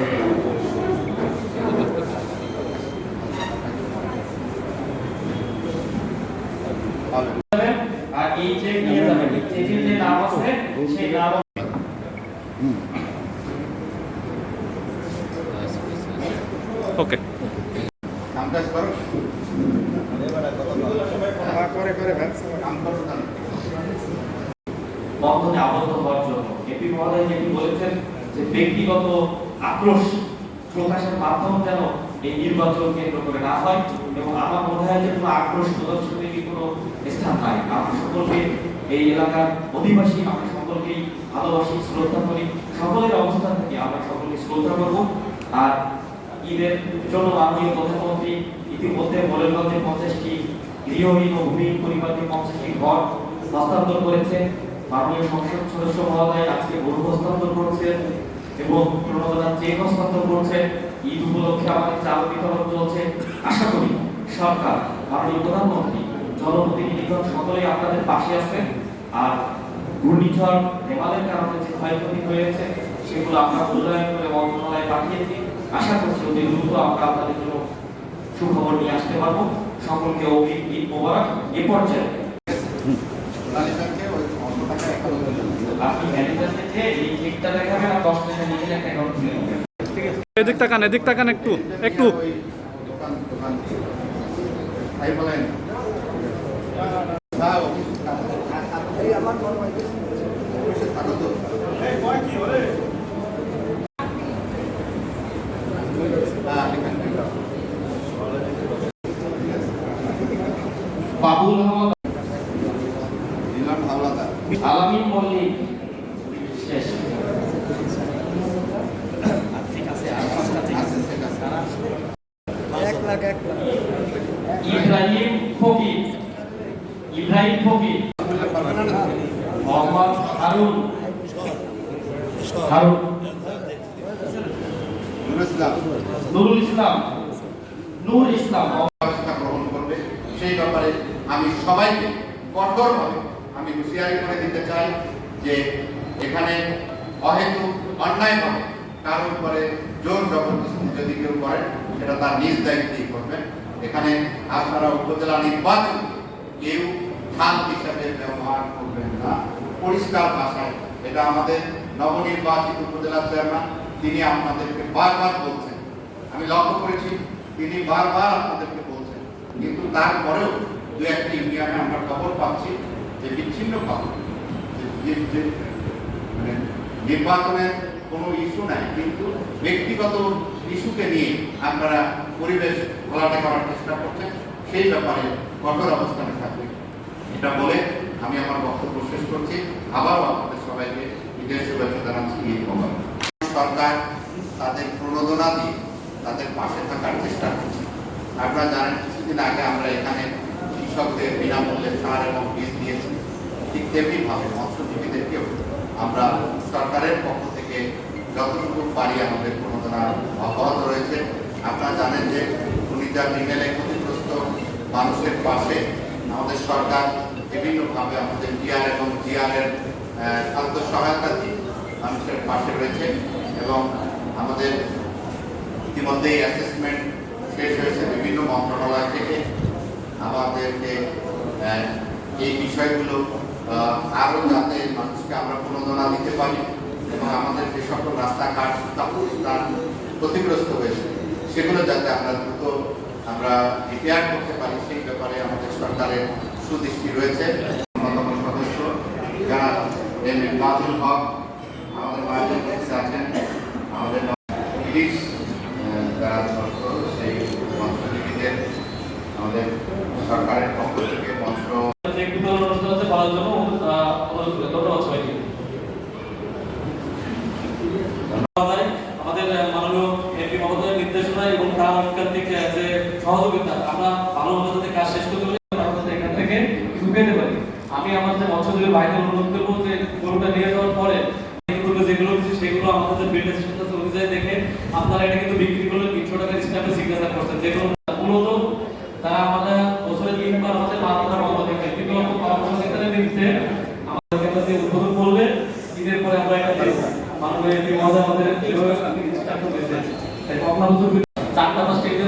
আর ওকে কামকাজ করো করে কাম করো বন্ধনে আবদ্ধ হওয়ার জন্য। এপি মহোদয় যেটি বলেছেন যে ব্যক্তিগত আক্রোশ প্রকাশের মাধ্যম যেন এই নির্বাচন কেন্দ্র করে না হয় এবং আমার মনে হয় যে কোনো আক্রোশ প্রদর্শনের কোনো স্থান নাই। আমরা সকলকে এই এলাকার অধিবাসী, আমরা সকলকেই ভালোবাসি, শ্রদ্ধা করি। সকলের অবস্থান থেকে আমরা সকলকে শ্রদ্ধা করব। আর ঈদের জন্য মাননীয় প্রধানমন্ত্রী ইতিমধ্যে মোরেলগঞ্জে পঞ্চাশটি গৃহহীন ও ভূমিহীন পরিবারকে পঞ্চাশটি ঘর হস্তান্তর করেছে মাননীয় সংসদ সদস্য মহোদয় আজকে গরু হস্তান্তর করছেন এবং প্রণোদনা চেক হস্তান্তর করছেন ঈদ উপলক্ষে আমাদের চাল বিতরণ চলছে। আশা করি সরকার, মাননীয় প্রধানমন্ত্রী জনপ্রতিনিধিগণ সকলেই আপনাদের পাশে আছেন। আর ঘূর্ণিঝড় নেপালের কারণে যে ক্ষয়ক্ষতি হয়েছে, সেগুলো আমরা মূল্যায়ন করে মন্ত্রণালয়ে পাঠিয়েছি। আশা করছি অতি দ্রুত আমরা আপনাদের জন্য সুখবর নিয়ে আসতে পারব। সকলকে ঈদ মোবারক। এ পর্যায়ে আপনি ম্যানেজারকে যে এই চেকটা দেখাবেন আর দশ টাকা নিজের একটা অ্যাকাউন্ট খুলে নেবেন এদিক তাকান এদিক তাকান একটু একটু। দোকান দোকান তাই বলেন হ্যাঁ অফিস এই আমার মনে হয় অফিসে থাকো তো হ্যাঁ লিখেন বাবুল আহমদ দিলাম হাওলাদার আলামিন মল্লিক শেষ। ইব্রাহিম ফকির ইব্রাহিম ফকির। মোহাম্মদ হারুন। হারুন। নুরুল ইসলাম। নুরুল ইসলাম। নূর ইসলাম। ব্যবস্থা গ্রহণ করবে। সেই ব্যাপারে আমি সবাইকে কঠোরভাবে আমি হুঁশিয়ারি করে দিতে চাই যে এখানে অহেতু অন্যায়ভাবে কারোর উপরে জোর জবরদস্তি যদি কেউ করেন সেটা তার নিজ দায়িত্বেই করবেন এখানে আপনারা উপজেলা নির্বাচন কেউ খাল হিসাবে ব্যবহার করবেন না। পরিষ্কার ভাষায়, এটা আমাদের নবনির্বাচিত উপজেলা চেয়ারম্যান, তিনি আপনাদেরকে বারবার বলছেন। আমি লক্ষ্য করেছি, তিনি বারবার আপনাদেরকে বলছেন। কিন্তু তারপরেও দু একটি ইউনিয়নে আমরা খবর পাচ্ছি বিচ্ছিন্ন মানে নির্বাচনের কোনো ইস্যু নাই, কিন্তু ব্যক্তিগত ইস্যুকে নিয়ে আপনারা পরিবেশ ঘোলাটে করার চেষ্টা করছেন, সেই ব্যাপারে কঠোর অবস্থানে থাকবে। এটা বলে আমি আমার বক্তব্য শেষ করছি। আবারও আপনাদের সবাইকে ঈদের শুভেচ্ছা জানাচ্ছি, ঈদ মোবারক। সরকার তাদের প্রণোদনা দিয়ে তাদের পাশে থাকার চেষ্টা করছে। আপনারা জানেন, কিছুদিন আগে আমরা এখানে কৃষকদের বিনামূল্যে সার এবং বীজ দিয়েছি। ঠিক তেমনি ভাবে মৎস্যজীবীদেরকেও আমরা সরকারের পক্ষ থেকে যতটুকু পারি আমাদের প্রণোদনা অব্যাহত রয়েছে। আপনারা জানেন যে ঘূর্ণিঝড় নিমেলে ক্ষতিগ্রস্ত মানুষের পাশে আমাদের সরকার বিভিন্নভাবে আমাদের জিআর এবং জিআর খাদ্য সহায়তা মানুষের পাশে রয়েছে এবং আমাদের ইতিমধ্যেই অ্যাসেসমেন্ট শেষ হয়েছে বিভিন্ন মন্ত্রণালয় থেকে। আমাদেরকে এই বিষয়গুলো আহ, যাতে মানুষকে আমরা প্রণোদনা দিতে পারি এবং আমাদের যে সকল রাস্তাঘাট তার ক্ষতিগ্রস্ত হয়েছে সেগুলো যাতে আমরা দ্রুত আমরা রিপেয়ার করতে পারি সেই ব্যাপারে আমাদের সরকারের সুদৃষ্টি রয়েছে। অন্যতম সদস্য যারা এম এ বাদুল হক আমাদের উপস্থিত আছেন আমাদের পুলিশ যারা সেই মন্ত্রজীবীদের আমাদের সরকারের পক্ষ থেকে মন্ত্র চেক বিতরণ অনুষ্ঠান হচ্ছে করার জন্য আহ, অনুরোধ করে ধন্যবাদ সবাইকে ধন্যবাদ। আমাদের আহ, মাননীয় এমপি মহোদয়ের নির্দেশনা এবং ঐকান্তিক আহ, যে সহযোগিতা আমরা ভালোভাবে যাতে কাজ শেষ করতে পারি আমরা এখান থেকে কিছু পারি। আমি আমার যে মৎস্যজীবী ভাইদের অনুরোধ করব যে গরুটা নিয়ে যাওয়ার পরে যেগুলো কিছু সেগুলো আমাদের যে বিল সিস্টেম আছে অনুযায়ী দেখে আপনারা এটা কিন্তু বিক্রি করলে তিনশো টাকা স্ট্যাম্পে সিগনেচার করছেন যেগুলো মূলত তারা আমাদের বছরে তিনবার আমাদের মাত্রা বন্ধ থাকে কিন্তু পরামর্শ সেখানে দিচ্ছে আমাদের কাছে উদ্বোধন করবে ঈদের পরে আমরা এটা মাননীয় আমাদের তাই কমলা startup was taken